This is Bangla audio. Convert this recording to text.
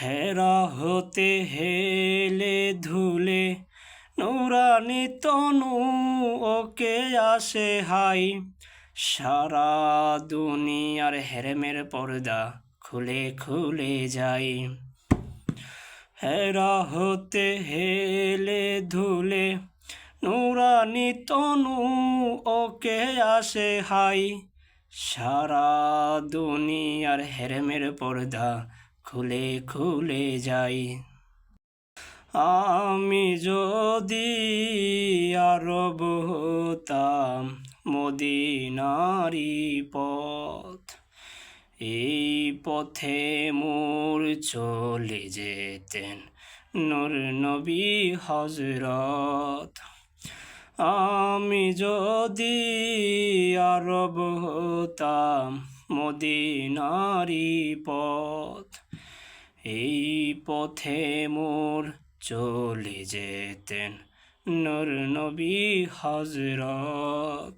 হেরা হতে হেলে ধুলে, নুরানি তনু ওকে আসে হাই। সারা দুনিয়ার হেরেমের পর্দা খুলে খুলে যাই। হেরা হতে হেলে ধুলে, নুরানি তনু ওকে আসে হাই। সারা দুনিয়ার হেরেমের পর্দা খুলে খুলে যাই। আমি যদি আরব হতাম মদিনারি পথ, এই পথে মোর চলে যেতেন নূর নবী হজরত আমি যদি আরব হতাম মদিনারি পথ এই পথে মোর চলে যেতেন নর নবী হজরত